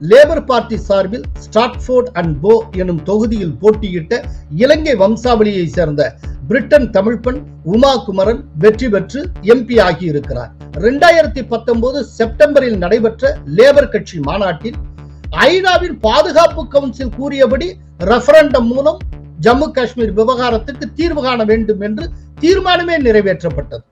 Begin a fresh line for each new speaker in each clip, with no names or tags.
Labour party சார்பில் Stratford and Bow எனும் தொகுதியில் போட்டியிட்ட இலங்கை வம்சாவளியை சேர்ந்த பிரிட்டன் தமிழ் பெண் உமா குமரன் வெற்றி பெற்று எம்பி ஆகியிருக்கிறார் இரண்டாயிரத்தி பத்தொன்பது செப்டம்பரில் நடைபெற்ற லேபர் கட்சி மாநாட்டில் ஐநாவின் பாதுகாப்பு கவுன்சில் கூறியபடி ரெஃபரண்டம் மூலம் ஜம்மு காஷ்மீர் விவகாரத்துக்கு தீர்வு காண வேண்டும் என்று தீர்மானமே நிறைவேற்றப்பட்டது.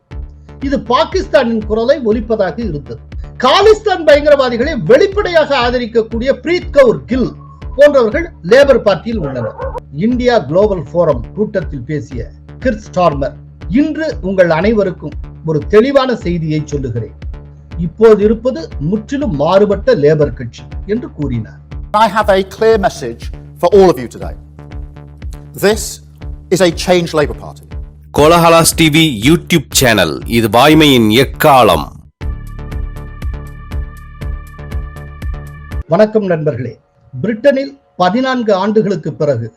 இது பாகிஸ்தானின் குரலை ஒலிப்பதாக இருந்தது. காலிஸ்தான் பயங்கரவாதிகளை வெளிப்படையாக ஆதரிக்கக்கூடிய பிரீத் கவுர் கில் போன்றவர்கள் லேபர் பார்ட்டியில் உள்ளனர் இந்தியா குளோபல் போரம் கூட்டத்தில் பேசிய கிர் ஸ்டார்மர் இன்று உங்கள் அனைவருக்கும் ஒரு தெளிவான செய்தியை சொல்லுகிறேன் இப்போது இருப்பது முற்றிலும் மாறுபட்ட லேபர் கட்சி என்று கூறினார்
I have a clear message for all of you today. This is a change Labour Party.
Kolahalas TV YouTube channel இது வாய்மையின் எக்காலம்
வணக்கம் நண்பர்களே. பிரிட்டனில் பதினான்கு ஆண்டுகளுக்கு பிறகு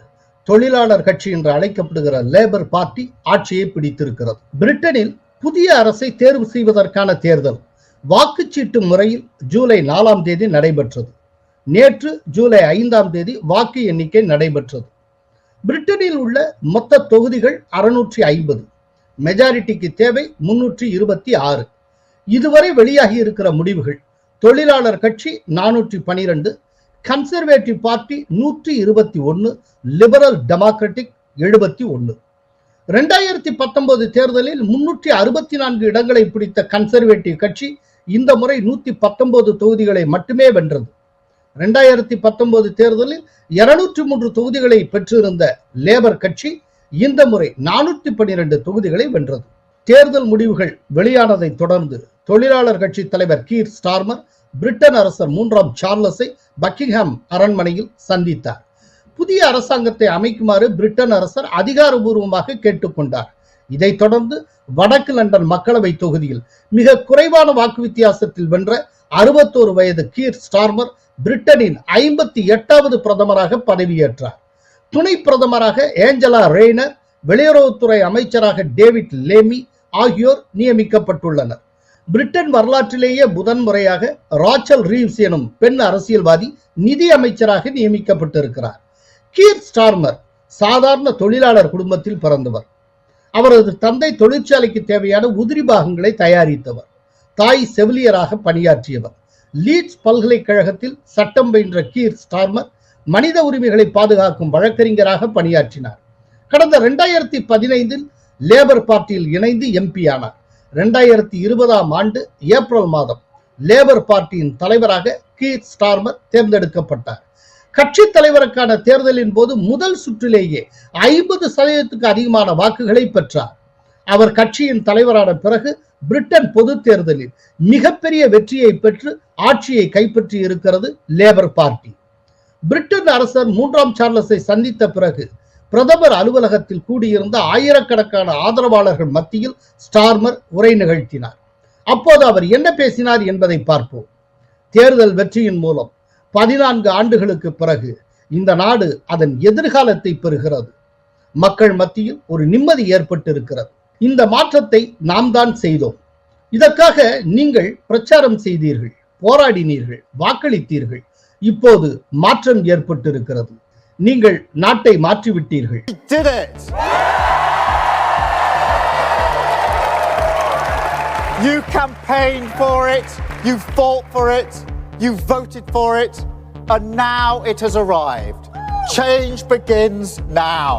தொழிலாளர் கட்சி என்று அழைக்கப்படுகிற லேபர் பார்ட்டி ஆட்சியை பிடித்திருக்கிறது. பிரிட்டனில் புதிய அரசை தேர்வு செய்வதற்கான தேர்தல் வாக்குச்சீட்டு முறையில் ஜூலை நாலாம் தேதி நடைபெற்றது. நேற்று ஜூலை ஐந்தாம் தேதி வாக்கு எண்ணிக்கை நடைபெற்றது. பிரிட்டனில் உள்ள மொத்த தொகுதிகள் அறுநூற்றி ஐம்பது மெஜாரிட்டிக்கு தேவை முன்னூற்றி இருபத்தி ஆறு. இதுவரை வெளியாகி இருக்கிற முடிவுகள் தொழிலாளர் கட்சி நானூற்றி பனிரெண்டு கன்சர்வேட்டிவ் பார்ட்டி நூற்றி இருபத்தி ஒன்று லிபரல் டெமோக்ராட்டிக் எழுபத்தி ஒன்று ரெண்டாயிரத்தி பத்தொன்பது தேர்தலில் முன்னூற்றி அறுபத்தி நான்கு இடங்களை பிடித்த கன்சர்வேட்டிவ் கட்சி இந்த முறை நூத்தி பத்தொன்பது தொகுதிகளை மட்டுமே வென்றது. ரெண்டாயிரத்தி பத்தொன்பது தேர்தலில் இருநூற்றி மூன்று தொகுதிகளை பெற்றிருந்த லேபர் கட்சி இந்த முறை நானூற்றி பன்னிரண்டு தொகுதிகளை வென்றது. தேர்தல் முடிவுகள் வெளியானதை தொடர்ந்து தொழிலாளர் கட்சி தலைவர் கீர் ஸ்டார்மர் பிரிட்டன் அரசர் மூன்றாம் சார்லஸை பக்கிங்ஹாம் அரண்மனையில் சந்தித்தார். புதிய அரசாங்கத்தை அமைக்குமாறு பிரிட்டன் அரசர் அதிகாரபூர்வமாக கேட்டுக்கொண்டார் இதைத் தொடர்ந்து வடக்கு லண்டன் மக்களவை தொகுதியில் மிக குறைவான வாக்கு வித்தியாசத்தில் வென்ற அறுபத்தோரு வயது கீர் ஸ்டார்மர் பிரிட்டனின் ஐம்பத்தி எட்டாவது பிரதமராக பதவியேற்றார். துணை பிரதமராக ஏஞ்சலா ரெய்னர் வெளியுறவுத்துறை அமைச்சராக டேவிட் லேமி ஆகியோர் நியமிக்கப்பட்டுள்ளனர். பிரிட்டன் வரலாற்றிலேயே முதன்முறையாக ராச்சல் ரீவ்ஸ் எனும் பெண் அரசியல்வாதி நிதி அமைச்சராக நியமிக்கப்பட்டிருக்கிறார். கீர் ஸ்டார்மர் சாதாரண தொழிலாளர் குடும்பத்தில் பிறந்தவர். அவரது தந்தை தொழிற்சாலைக்கு தேவையான உதிரி பாகங்களை தயாரித்தவர். தாய் செவிலியராக பணியாற்றியவர். லீட்ஸ் பல்கலைக்கழகத்தில் சட்டம் பயின்ற கீர் ஸ்டார்மர் மனித உரிமைகளை பாதுகாக்கும் வழக்கறிஞராக பணியாற்றினார். கடந்த இரண்டாயிரத்தி பதினைந்தில் லேபர் பார்ட்டியில் இணைந்து எம்பி ஆனார். ரெண்டாயிரத்தி இருபதாம் ஆண்டு ஏப்ரல் மாதம் லேபர் பார்ட்டியின் தலைவராக கீத் ஸ்டார்மர் தேர்ந்தெடுக்கப்பட்டார். கட்சி தலைவருக்கான தேர்தலின் போது முதல் சுற்றிலேயே ஐம்பது சதவீதத்துக்கு அதிகமான வாக்குகளை பெற்றார். அவர் கட்சியின் தலைவரான பிறகு பிரிட்டன் பொது தேர்தலில் மிகப்பெரிய வெற்றியை பெற்று ஆட்சியை கைப்பற்றி இருக்கிறது லேபர் பார்ட்டி. பிரிட்டன் அரசர் மூன்றாம் சார்லஸை சந்தித்த பிறகு பிரதமர் அலுவலகத்தில் கூடியிருந்த ஆயிரக்கணக்கான ஆதரவாளர்கள் மத்தியில் ஸ்டார்மர் உரை நிகழ்த்தினார். அப்போது அவர் என்ன பேசினார் என்பதை பார்ப்போம். தேர்தல் வெற்றியின் மூலம் பதினான்கு ஆண்டுகளுக்கு பிறகு இந்த நாடு அதன் எதிர்காலத்தை பெறுகிறது. மக்கள் மத்தியில் ஒரு நிம்மதி ஏற்பட்டிருக்கிறது. இந்த மாற்றத்தை நாம் தான் செய்தோம். இதற்காக நீங்கள் பிரச்சாரம் செய்தீர்கள் போராடினீர்கள் வாக்களித்தீர்கள். இப்போது மாற்றம் ஏற்பட்டிருக்கிறது. நீங்கள் நாட்டை மாற்றிவிட்டீர்கள்!
You campaigned for it, you fought for it, you voted for it, and now it has arrived. Change begins now.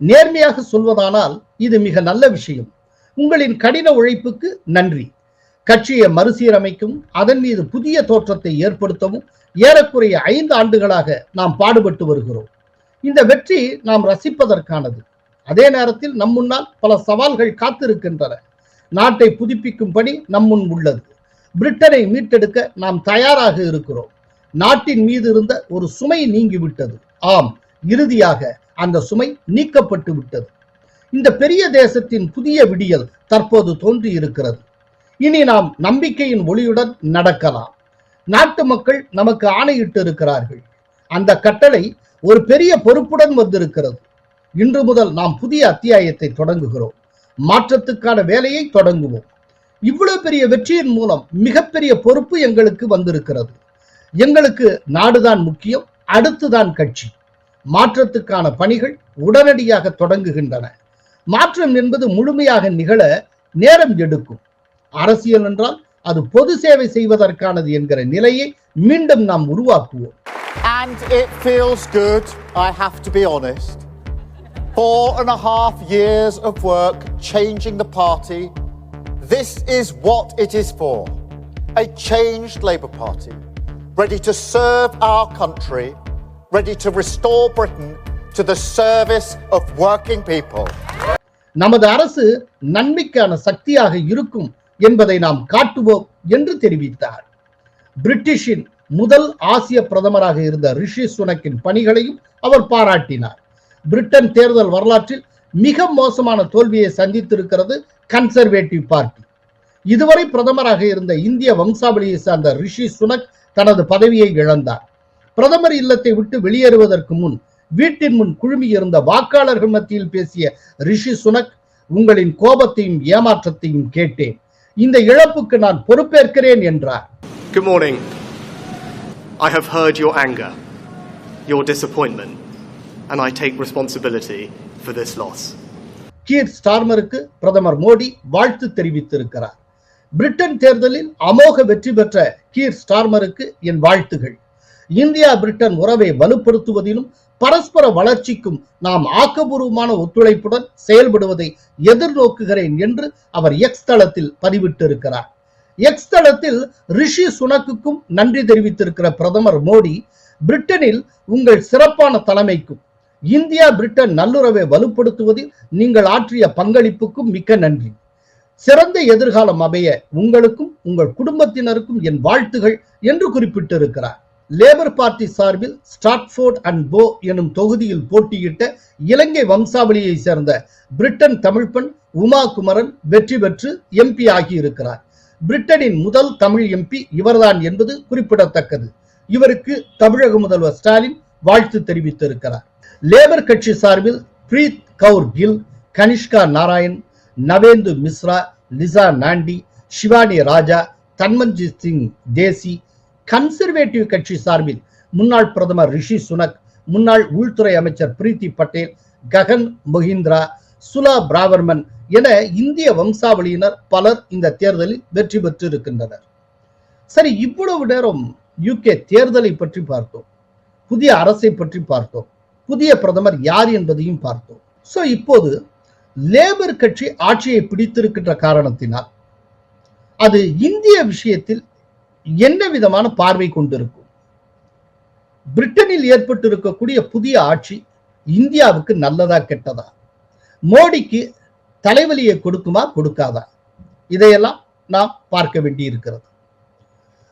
நேர்மையாக சொல்வதானால் இது மிக நல்ல விஷயம் உங்களின் கடின உழைப்புக்கு நன்றி கட்சியை மறுசீரமைக்கவும் அதன் மீது புதிய தோற்றத்தை ஏற்படுத்தவும் ஏறக்குறைய ஐந்து ஆண்டுகளாக நாம் பாடுபட்டு வருகிறோம். இந்த வெற்றி நாம் ரசிப்பதற்கானது. அதே நேரத்தில் நம் முன்னால் பல சவால்கள் காத்திருக்கின்றன. நாட்டை புதுப்பிக்கும் பணி நம் முன் உள்ளது. பிரிட்டனை மீட்டெடுக்க நாம் தயாராக இருக்கிறோம். நாட்டின் மீது இருந்த ஒரு சுமை நீங்கிவிட்டது. ஆம் இறுதியாக அந்த சுமை நீக்கப்பட்டு விட்டது இந்த பெரிய தேசத்தின் புதிய விடியல் தற்போது தோன்றி இருக்கிறது இனி நாம் நம்பிக்கையின் ஒளியுடன் நடக்கலாம். நாட்டு மக்கள் நமக்கு ஆணையிட்டு இருக்கிறார்கள். அந்த கட்டளை ஒரு பெரிய பொறுப்புடன் வந்திருக்கிறது. இன்று முதல் நாம் புதிய அத்தியாயத்தை தொடங்குகிறோம். மாற்றத்துக்கான வேலையை தொடங்குவோம். இவ்வளவு பெரிய வெற்றியின் மூலம் மிகப்பெரிய பொறுப்பு எங்களுக்கு வந்திருக்கிறது. எங்களுக்கு நாடுதான் முக்கியம் அடுத்துதான் கட்சி. மாற்றத்துக்கான பணிகள் உடனடியாக தொடங்குகின்றன. மாற்றம் என்பது முழுமையாக நிகழ நேரம் எடுக்கும். அரசியல் என்றால் அது பொது சேவை செய்வதற்கானது என்கிற நிலையை மீண்டும் நாம் உருவாக்குவோம்
And it feels good, I have to be honest. Four and a half years of work changing the party. This is what it is for. A changed Labour Party, ready to serve our country, ready to restore Britain to the service of working people.
நமது அரசு நன்மைக்கான சக்தியாக இருக்கும் என்பதை நாம் காட்டுவோம் என்று தெரிவித்தார். பிரிட்டிஷின் முதல் ஆசிய பிரதமராக இருந்த ரிஷி சுனக்கின் பணிகளையும் அவர் பாராட்டினார். பிரிட்டன் தேர்தல் வரலாற்றில் மிக மோசமான தோல்வியை சந்தித்திருக்கிறது கன்சர்வேட்டிவ் பார்ட்டி. இதுவரை பிரதமராக இருந்த இந்திய வம்சாவளியை சார்ந்த ரிஷி சுனக் தனது பதவியை இழந்தார். பிரதமர் இல்லத்தை விட்டு வெளியேறுவதற்கு முன் வீட்டின் முன் குழுமி இருந்த வாக்காளர்கள் மத்தியில் பேசிய ரிஷி சுனக் உங்களின் கோபத்தையும் ஏமாற்றத்தையும் கேட்டேன். இந்த இழப்புக்கு நான் பொறுப்பேற்கிறேன் என்றார்
Good morning. I have heard your anger, your disappointment, and I take responsibility for this loss.
கீர் ஸ்டார்மருக்கு பிரதமர் மோடி வாழ்த்து தெரிவித்திருக்கிறார் பிரிட்டன் தேர்தலில் அமோக வெற்றி பெற்ற கீர் ஸ்டார்மருக்கு என் வாழ்த்துகள் இந்தியா பிரிட்டன் உறவை வலுப்படுத்துவதிலும் பரஸ்பர வளர்ச்சிக்கும் நாம் ஆக்கபூர்வமான ஒத்துழைப்புடன் செயல்படுவதை எதிர்நோக்குகிறேன் என்று அவர் எக்ஸ் தளத்தில் பதிவிட்டிருக்கிறார். எக்ஸ் தளத்தில் ரிஷி சுனக்குக்கும் நன்றி தெரிவித்திருக்கிற பிரதமர் மோடி பிரிட்டனில் உங்கள் சிறப்பான தலைமைக்கும் இந்தியா பிரிட்டன் நல்லுறவை வலுப்படுத்துவதில் நீங்கள் ஆற்றிய பங்களிப்புக்கும் மிக்க நன்றி. சிறந்த எதிர்காலம் அமைய உங்களுக்கும் உங்கள் குடும்பத்தினருக்கும் என் வாழ்த்துகள் என்று குறிப்பிட்டிருக்கிறார். லேபர் பார்ட்டி சார்பில் ஸ்டாட்ஃபோர்ட் அண்ட் போ எனும் தொகுதியில் போட்டியிட்ட இலங்கை வம்சாவளியை சேர்ந்த பிரிட்டன் தமிழ் பெண் உமா குமரன் வெற்றி பெற்று எம்பி ஆகியிருக்கிறார். பிரிட்டனின் முதல் தமிழ் எம்பி இவர்தான் என்பது குறிப்பிடத்தக்கது. இவருக்கு தமிழக முதல்வர் ஸ்டாலின் வாழ்த்து தெரிவித்திருக்கிறார். லேபர் கட்சி சார்பில் Preet Kaur Gill Kanishka Narayan Navendu Mishra Lisa Nandy Shivani Raja Tanmanjeet Singh Dhesi Conservative கட்சி சார்பில் முன்னாள் பிரதமர் ரிஷி சுனக் முன்னாள் உள்துறை அமைச்சர் பிரீத்தி பட்டேல் ககன் மொஹிந்திரா சுலா பிராவர்மன் என இந்திய வம்சாவளியினர் பலர் இந்த தேர்தலில் வெற்றி பெற்று இருக்கின்றனர் சரி இவ்வளவு நேரம் யூகே தேர்தலை பற்றி பார்த்தோம் புதிய அரசை பற்றி பார்த்தோம் புதிய பிரதமர் யார் என்பதையும் பார்த்தோம். சோ இப்போது லேபர் கட்சி ஆட்சியை பிடித்திருக்கின்ற காரணத்தினால் அது இந்திய விஷயத்தில் என்ன விதமான பார்வை கொண்டிருக்கும்? பிரிட்டனில் ஏற்பட்டிருக்கக்கூடிய புதிய ஆட்சி இந்தியாவுக்கு நல்லதா கெட்டதா? மோடிக்கு தலைவலியை கொடுக்குமா கொடுக்காதா? இதையெல்லாம் நாம் பார்க்க வேண்டி இருக்கிறது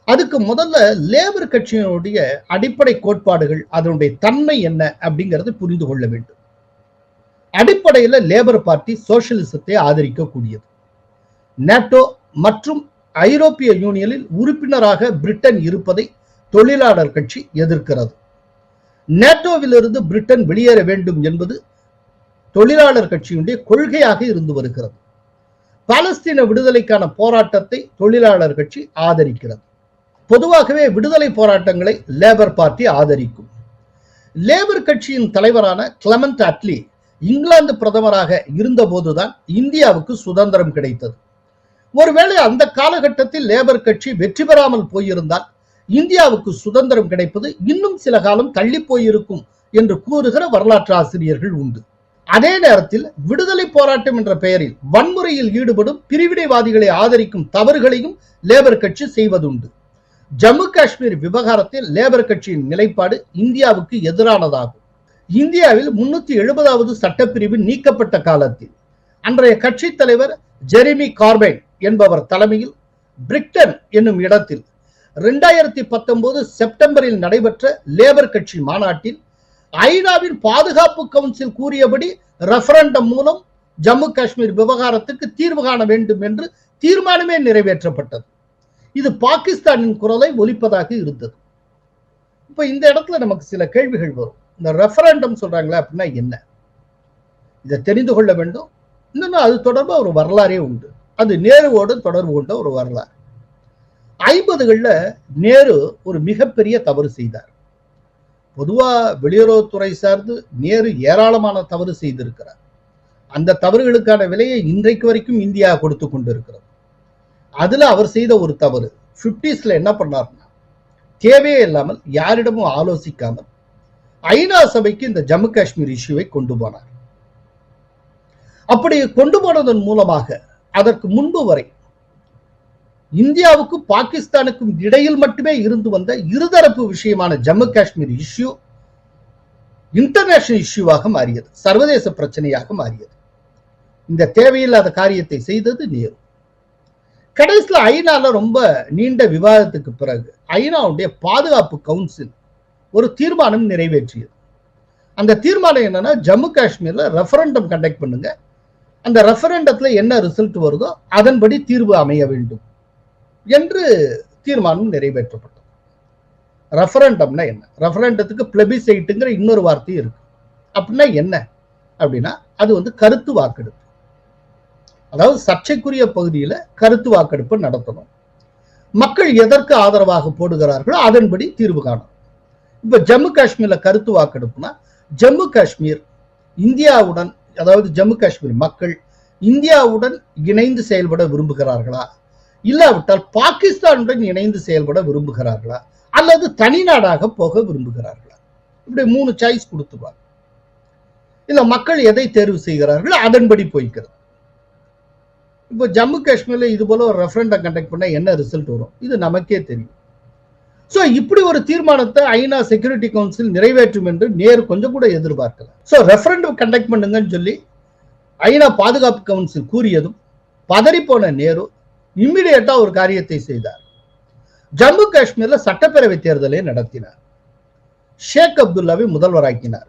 அதுக்கு முதல்ல லேபர் கட்சியினுடைய அடிப்படை கோட்பாடுகள் அதனுடைய தன்மை என்ன அப்படிங்கிறது புரிந்து கொள்ள வேண்டும். அடிப்படையில லேபர் பார்ட்டி சோசியலிசத்தை ஆதரிக்கக்கூடியது. நேட்டோ மற்றும் ஐரோப்பிய யூனியனில் உறுப்பினராக பிரிட்டன் இருப்பதை தொழிலாளர் கட்சி எதிர்க்கிறது. நேட்டோவிலிருந்து பிரிட்டன் வெளியேற வேண்டும் என்பது தொழிலாளர் கட்சியுடைய கொள்கையாக இருந்து வருகிறது. பாலஸ்தீன விடுதலைக்கான போராட்டத்தை தொழிலாளர் கட்சி ஆதரிக்கிறது. பொதுவாகவே விடுதலை போராட்டங்களை லேபர் பார்ட்டி ஆதரிக்கும். லேபர் கட்சியின் தலைவரான கிளமண்ட் அட்லி இங்கிலாந்து பிரதமராக இருந்தபோதுதான் இந்தியாவுக்கு சுதந்திரம் கிடைத்தது. ஒருவேளை அந்த காலகட்டத்தில் லேபர் கட்சி வெற்றி பெறாமல் போயிருந்தால் இந்தியாவுக்கு சுதந்திரம் கிடைப்பது இன்னும் சில காலம் தள்ளி போயிருக்கும் என்று கூறுகிற வரலாற்று ஆசிரியர்கள் உண்டு. அதே நேரத்தில் விடுதலை போராட்டம் என்ற பெயரில் வன்முறையில் ஈடுபடும் பிரிவினைவாதிகளை ஆதரிக்கும் தவறுகளையும் லேபர் கட்சி செய்வதுண்டு. ஜம்மு காஷ்மீர் விவகாரத்தில் லேபர் கட்சியின் நிலைப்பாடு இந்தியாவுக்கு எதிரானதாகும். இந்தியாவில் முன்னூத்தி எழுபதாவது சட்டப்பிரிவு நீக்கப்பட்ட காலத்தில். அன்றைய கட்சி தலைவர் ஜெரிமி கார்பைன் என்பவர் தலைமையில் பிரிட்டன் என்னும் இடத்தில் இரண்டாயிரத்தி பத்தொன்பது செப்டம்பரில் நடைபெற்ற லேபர் கட்சி மாநாட்டில் ஐநாவின் பாதுகாப்பு கவுன்சில் கூறியபடி ரெஃபரண்டம் மூலம் ஜம்மு காஷ்மீர் விவகாரத்துக்கு தீர்வு காண வேண்டும் என்று தீர்மானமே நிறைவேற்றப்பட்டது. இது பாகிஸ்தானின் குரலை ஒலிப்பதாக இருந்தது. இப்ப இந்த இடத்துல நமக்கு சில கேள்விகள் வரும். இந்த ரெஃபரண்டம் சொல்றாங்களே அப்படின்னா என்ன? இதை தெரிந்து கொள்ள வேண்டும். இன்னொன்னு அது தொடர்பாக ஒரு வரலாறே உண்டு. அந்த நேருவோடு தொடர்பு கொண்ட ஒரு வரலாறு. ஐம்பதுகளில் நேரு ஒரு மிகப்பெரிய தவறு செய்தார். பொதுவா வெளியுறவுத்துறை சார்ந்து நேரு ஏராளமான தவறு செய்திருக்கிறார். அந்த தவறுகளுக்கான விலையை இன்றைக்கு வரைக்கும் இந்தியா கொடுத்து கொண்டிருக்கிறது. அதுல அவர் செய்த ஒரு தவறு ஃபிஃப்டிஸில் என்ன பண்ணார்னா தேவையே இல்லாமல் யாரிடமும் ஆலோசிக்காமல் ஐநா சபைக்கு இந்த ஜம்மு காஷ்மீர் இஷ்யூவை கொண்டு போனார். அப்படி கொண்டு போனதன் மூலமாக அதற்கு முன்பு வரை இந்தியாவுக்கும் பாகிஸ்தானுக்கும் இடையில் மட்டுமே இருந்து வந்த இருதரப்பு விஷயமான ஜம்மு காஷ்மீர் இஷ்யூ இன்டர்நேஷனல் இஷ்யூவாக மாறியது. சர்வதேச பிரச்சனையாக மாறியது. இந்த தேவையில்லாத காரியத்தை செய்தது நேரு. கடைசியில் ஐநால ரொம்ப நீண்ட விவாதத்துக்கு பிறகு ஐநாவுடைய பாதுகாப்பு கவுன்சில் ஒரு தீர்மானம் நிறைவேற்றியது. அந்த தீர்மானம் என்னன்னா ஜம்மு காஷ்மீர்ல ரெஃபரண்டம் கண்டக்ட் பண்ணுங்க. அந்த ரெஃபரண்டத்துல என்ன ரிசல்ட் வருதோ அதன்படி தீர்வு அமைய வேண்டும் என்று தீர்மானம் நிறைவேற்றப்பட்டது. ரெஃபரண்டம்னா என்ன? ரெஃபரண்டத்துக்கு பிளபிசைட்டுங்கிற இன்னொரு வார்த்தையும் இருக்கு. அப்படின்னா என்ன? அப்படின்னா அது வந்து கருத்து வாக்கெடுப்பு. அதாவது சர்ச்சைக்குரிய பகுதியில் கருத்து வாக்கெடுப்பு நடத்தணும். மக்கள் எதற்கு ஆதரவாக போடுகிறார்களோ அதன்படி தீர்வு காணும் இப்ப ஜம்மு காஷ்மீர்ல கருத்து வாக்கெடுப்புனா ஜம்மு காஷ்மீர் இந்தியாவுடன் அதாவது ஜம்மு காஷ்மீர் மக்கள் இந்தியாவுடன் இணைந்து செயல்பட விரும்புகிறார்களா? இல்லாவிட்டால் பாகிஸ்தானுடன் இணைந்து செயல்பட விரும்புகிறார்களா? அல்லது தனி நாடாக போக விரும்புகிறார்களா? இப்படி மூணு சாய்ஸ் கொடுத்துருவாங்க இல்ல மக்கள் எதை தேர்வு செய்கிறார்களோ அதன்படி போய்க்கிறது. இப்போ ஜம்மு காஷ்மீர்ல இது போல ஒரு ரெஃபரண்டம் கண்டக்ட் பண்ணா என்ன ரிசல்ட் வரும்? இது நமக்கே தெரியும். ஸோ இப்படி ஒரு தீர்மானத்தை ஐநா செக்யூரிட்டி கவுன்சில் நிறைவேற்றும் என்று நேரு கொஞ்சம் கூட எதிர்பார்க்கல. ஸோ ரெஃபரண்டம் கண்டக்ட் பண்ணுங்கன்னு சொல்லி ஐநா பாதுகாப்பு கவுன்சில் கூறியதும் பதறிப்போன நேரு இம்மிடியட்டா ஒரு காரியத்தை செய்தார். ஜம்மு காஷ்மீர்ல சட்டப்பேரவை தேர்தலை நடத்தினார். ஷேக் அப்துல்லாவை முதல்வராக்கினார்.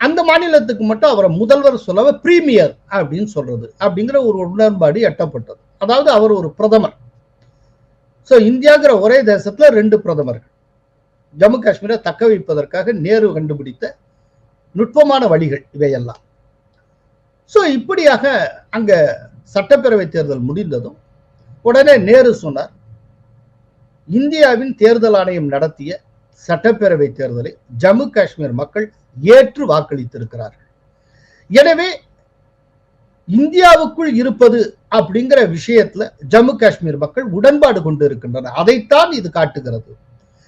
அந்த மாநிலத்துக்கு மட்டும் அவரை முதல்வர் சொல்லவே பிரீமியர் அப்படின்னு சொல்றது அப்படிங்கிற ஒரு உடன்பாடு எட்டப்பட்டது. அதாவது அவர் ஒரு பிரதமர். ஸோ இந்தியாங்கிற ஒரே தேசத்துல ரெண்டு பிரதமர்கள். ஜம்மு காஷ்மீரை தக்க வைப்பதற்காக நேரு கண்டுபிடித்த நுட்பமான வழிகள் இவையெல்லாம். சோ இப்படியாக அங்க சட்டப்பேரவை தேர்தல் முடிந்ததும் உடனே நேரு சொன்னார் இந்தியாவின் தேர்தல் ஆணையம் நடத்திய சட்டப்பேரவை தேர்தலை ஜம்மு காஷ்மீர் மக்கள் ஏற்று வாக்களித்திருக்கிறார்கள். எனவே இந்தியாவுக்குள் இருப்பது அப்படிங்கிற விஷயத்துல ஜம்மு காஷ்மீர் மக்கள் உடன்பாடு கொண்டு இருக்கின்றனர் அதைத்தான் இது காட்டுகிறது.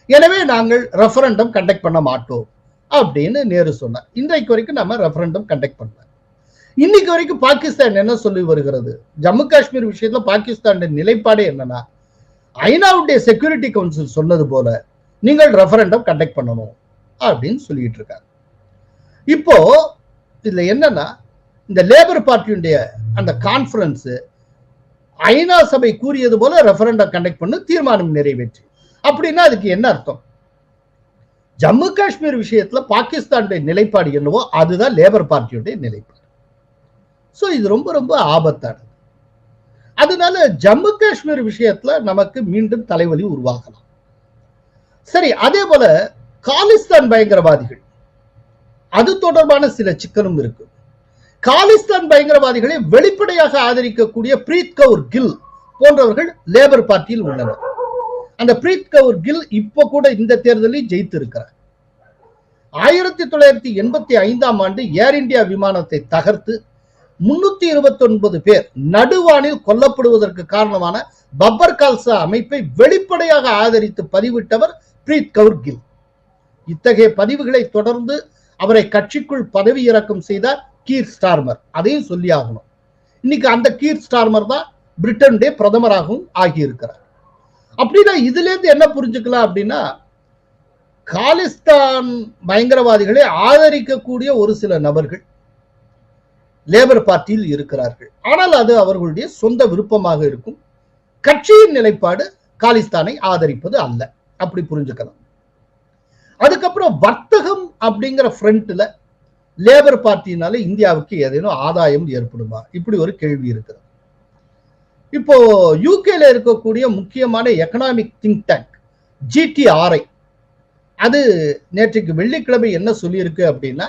எனவே நாங்கள் ரெஃபரண்டம் கண்டக்ட் பண்ண மாட்டோம் அப்படின்னு நேரு சொன்னார். இன்றைக்கு வரைக்கும் நம்ம ரெஃபரண்டம் கண்டக்ட் பண்ணல. இன்னைக்கு வரைக்கும் பாகிஸ்தான் என்ன சொல்லி வருகிறது? ஜம்மு காஷ்மீர் விஷயத்துல பாகிஸ்தான் நிலைப்பாடு என்னன்னா ஐநாவுடைய செக்யூரிட்டி கவுன்சில் சொன்னது போல நீங்கள் ரெஃபரண்டம் கண்டக்ட் பண்ணணும் அப்படின்னு சொல்லிட்டு இருக்காங்க இப்போ இதுல என்னன்னா இந்த லேபர் பார்ட்டியுடைய அந்த கான்ஃபரன்ஸு ஐநா சபை கூறியது போல ரெஃபரண்டம் கண்டக்ட் பண்ண தீர்மானம் நிறைவேற்றி. அப்படின்னா அதுக்கு என்ன அர்த்தம்? ஜம்மு காஷ்மீர் விஷயத்துல பாகிஸ்தானுடைய நிலைப்பாடு என்னவோ அதுதான் லேபர் பார்ட்டியுடைய நிலைப்பாடு. சோ இது ரொம்ப ரொம்ப ஆபத்தானது. அதனால ஜம்மு காஷ்மீர் விஷயத்துல நமக்கு மீண்டும் தலைவலி உருவாகலாம். சரி அதே போல காலிஸ்தான் பயங்கரவாதிகள். அது தொடர்பான சில சிக்கலும் இருக்கு. காலிஸ்தான் பயங்கரவாதிகளை வெளிப்படையாக ஆதரிக்கக்கூடிய பிரீத் கவுர் கில் போன்றவர்கள் லேபர் பார்ட்டியில் உள்ளனர். அந்த பிரீத் கவுர் கில் இப்ப கூட இந்த தேர்தலில் ஜெயித்திருக்கிறார். ஆயிரத்தி தொள்ளாயிரத்தி எண்பத்தி ஐந்தாம் ஆண்டு ஏர் இந்தியா விமானத்தை தகர்த்து முன்னூத்தி இருபத்தி ஒன்பது பேர் நடுவானில் கொல்லப்படுவதற்கு காரணமான பப்பர் கால்சா அமைப்பை வெளிப்படையாக ஆதரித்து பதிவிட்டவர் பிரீத் கவுர் கில். இத்தகைய பதிவுகளை தொடர்ந்து அவரை கட்சிக்குள் பதவி இறக்கம் செய்தார் கீர் ஸ்டார்மர். அதையும் சொல்லி ஆகணும் இன்னைக்கு அந்த கீர் ஸ்டார்மர் தான் பிரிட்டனுடைய பிரதமராகவும் ஆகியிருக்கிறார். அப்படின்னா இதுல இருந்து என்ன புரிஞ்சுக்கலாம் அப்படின்னா காலிஸ்தான் பயங்கரவாதிகளை ஆதரிக்கக்கூடிய ஒரு சில நபர்கள் லேபர் பார்ட்டியில் இருக்கிறார்கள். ஆனால் அது அவர்களுடைய சொந்த விருப்பமாக இருக்கும். கட்சியின் நிலைப்பாடு காலிஸ்தானை ஆதரிப்பது அல்ல. அப்படி புரிஞ்சுக்கலாம். அதுக்கப்புறம் வர்த்தகம் அப்படிங்கிற ஃப்ரண்ட்ல லேபர் பார்ட்டினால இந்தியாவுக்கு ஏதேனும் ஆதாயம் ஏற்படுமா? இப்படி ஒரு கேள்வி இருக்கிறது. இப்போ யூகேல இருக்கக்கூடிய முக்கியமான எக்கனாமிக் திங்க் டேங்க் ஜிடிஆர்ஐ அது நேற்றைக்கு வெள்ளிக்கிழமை என்ன சொல்லியிருக்கு அப்படின்னா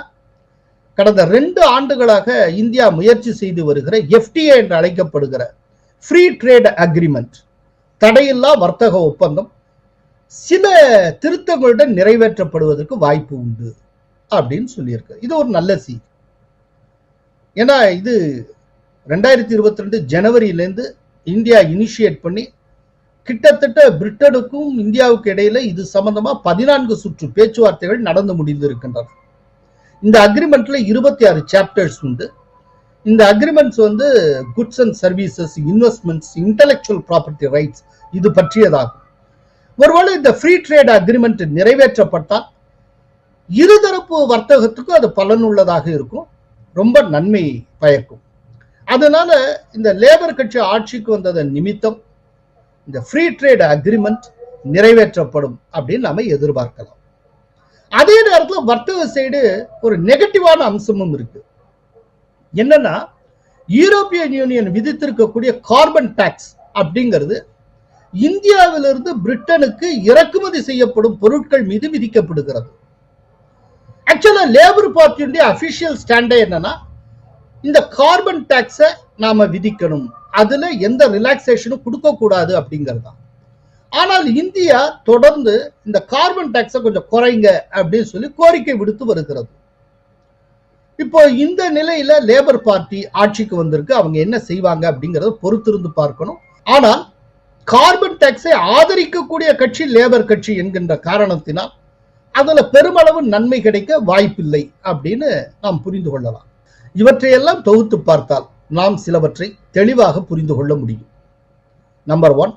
கடந்த ரெண்டு ஆண்டுகளாக இந்தியா முயற்சி செய்து வருகிற எஃப்டிஏ என்று அழைக்கப்படுகிற ஃப்ரீ ட்ரேட் அக்ரிமெண்ட் தடையில்லா வர்த்தக ஒப்பந்தம் சில திருத்தங்களுடன் நிறைவேற்றப்படுவதற்கு வாய்ப்பு உண்டு. அப்படின்னு சொல்லியிருக்கு. இது ஒரு நல்ல செய்தி. ஏன்னா இது ரெண்டாயிரத்தி இருபத்தி ரெண்டு ஜனவரியிலேருந்து இந்தியா இனிஷியேட் பண்ணி கிட்டத்தட்ட பிரிட்டனுக்கும் இந்தியாவுக்கு இடையில இது சம்பந்தமா பதினான்கு சுற்று பேச்சுவார்த்தைகள் நடந்து முடிந்திருக்கின்றன. இந்த அக்ரிமெண்ட்ல இருபத்தி ஆறு சாப்டர்ஸ் உண்டு. இந்த அக்ரிமெண்ட்ஸ் வந்து goods and services investments intellectual property rights இது பற்றியதாகும். ஒருவேளை இந்த ஃப்ரீ ட்ரேட் அக்ரிமெண்ட் நிறைவேற்றப்பட்டால் இருதரப்பு வர்த்தகத்துக்கும் அது பலனுள்ளதாக இருக்கும். ரொம்ப நன்மை பயக்கும். அதனால இந்த லேபர் கட்சி ஆட்சிக்கு வந்ததன் நிமித்தம் இந்த ஃப்ரீ ட்ரேட் அக்ரிமெண்ட் நிறைவேற்றப்படும் அப்படின்னு நம்ம எதிர்பார்க்கலாம். அதே நேரத்தில் வர்த்தக சைடு ஒரு நெகட்டிவான அம்சமும் இருக்கு. என்னன்னா யூரோப்பியன் யூனியன் விதித்திருக்கக்கூடிய கார்பன் டாக்ஸ் அப்படிங்கிறது இந்தியாவிலிருந்து பிரிட்டனுக்கு இறக்குமதி செய்யப்படும் பொருட்கள் மீது விதிக்கப்படுகிறது. ஆக்சுவலாக லேபர் பார்ட்டியுடைய அஃபிஷியல் ஸ்டாண்டே என்னன்னா இந்த கார்பன் டேக்ஸை நாம விதிக்கணும். அதுல எந்த ரிலாக்ஸேஷனும் கொடுக்கக்கூடாது அப்படிங்கிறது ஆனால் இந்தியா தொடர்ந்து இந்த கார்பன் டேக்ஸை கொஞ்சம் குறைங்க அப்படின்னு சொல்லி கோரிக்கை விடுத்து வருகிறது. இப்போ இந்த நிலையில லேபர் பார்ட்டி ஆட்சிக்கு வந்திருக்கு. அவங்க என்ன செய்வாங்க அப்படிங்கறத பொறுத்திருந்து பார்க்கணும். ஆனால் கார்பன் டேக்ஸை ஆதரிக்கக்கூடிய கட்சி லேபர் கட்சி என்கின்ற காரணத்தினால் அதுல பெருமளவு நன்மை கிடைக்க வாய்ப்பில்லை அப்படின்னு நாம் புரிந்து கொள்ளலாம். இவற்றையெல்லாம் தொகுத்து பார்த்தால் நாம் சிலவற்றை தெளிவாக புரிந்து கொள்ள முடியும். நம்பர் ஒன்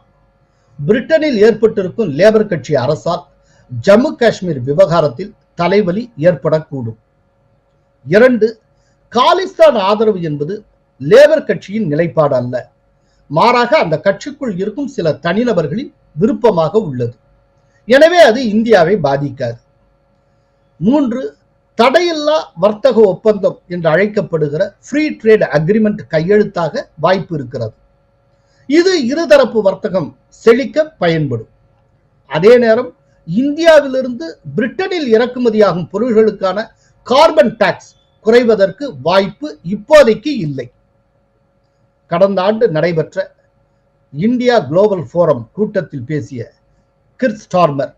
பிரிட்டனில் ஏற்பட்டிருக்கும் லேபர் கட்சி அரசால் ஜம்மு காஷ்மீர் விவகாரத்தில் தலைவலி ஏற்படக்கூடும். இரண்டு காலிஸ்தான் ஆதரவு என்பது லேபர் கட்சியின் நிலைப்பாடு அல்ல. மாறாக அந்த கட்சிக்குள் இருக்கும் சில தனிநபர்களின் விருப்பமாக உள்ளது. எனவே அது இந்தியாவை பாதிக்காது. மூன்று தடையில்லா வர்த்தக ஒப்பந்தம் என்று அழைக்கப்படுகிற ஃப்ரீ ட்ரேட் அக்ரிமெண்ட் கையெழுத்தாக வாய்ப்பு இருக்கிறது. இது இருதரப்பு வர்த்தகம் செழிக்க பயன்படும். அதே நேரம் இந்தியாவிலிருந்து பிரிட்டனில் இறக்குமதியாகும் பொருள்களுக்கான கார்பன் டாக்ஸ் குறைவதற்கு வாய்ப்பு இப்போதைக்கு இல்லை. கடந்த ஆண்டு நடைபெற்ற இந்தியா குளோபல் ஃபோரம் கூட்டத்தில் பேசிய கிர்ஸ்டார்மர்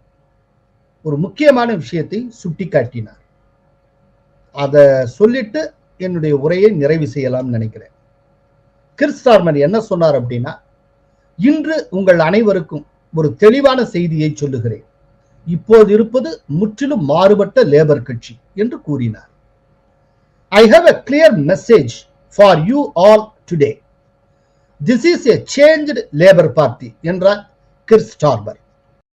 ஒரு முக்கியமான விஷயத்தை சுட்டிக்காட்டினார். அதை சொல்லிட்டு என்னுடைய உரையை நிறைவு செய்யலாம்னு நினைக்கிறேன். கிர் ஸ்டார்மர் என்ன சொன்னார் அப்படின்னா இன்று உங்கள் அனைவருக்கும் ஒரு தெளிவான செய்தியை சொல்லுகிறேன். இப்போது இருப்பது முற்றிலும் மாறுபட்ட லேபர் கட்சி என்று கூறினார். I have a clear message for you all today this is a change Labour Party என்றார் Keir Starmer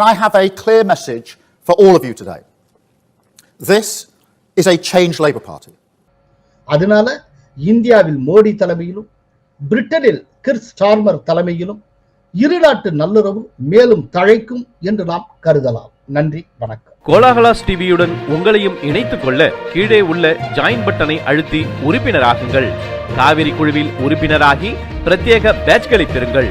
I have a clear message for all of you today. This is a changed Labour Party.
அதனால இந்தியாவில் மோடி தலைமையிலும் பிரிட்டனில் Gir Starmer தலைமையிலும் இரு நாட்டு நல்லுறவு மேலும் தழைக்கும் என்று நாம் கருதலாம் நன்றி வணக்கம்
கோலாகலாஸ் டிவியுடன் உங்களையும் இணைத்துக் கொள்ள கீழே உள்ள ஜாயின் பட்டனை அழுத்தி உறுப்பினராகுங்கள் காவிரி குழுவில் உறுப்பினராகி பிரத்யேக பேட்ச்களை பெறுங்கள்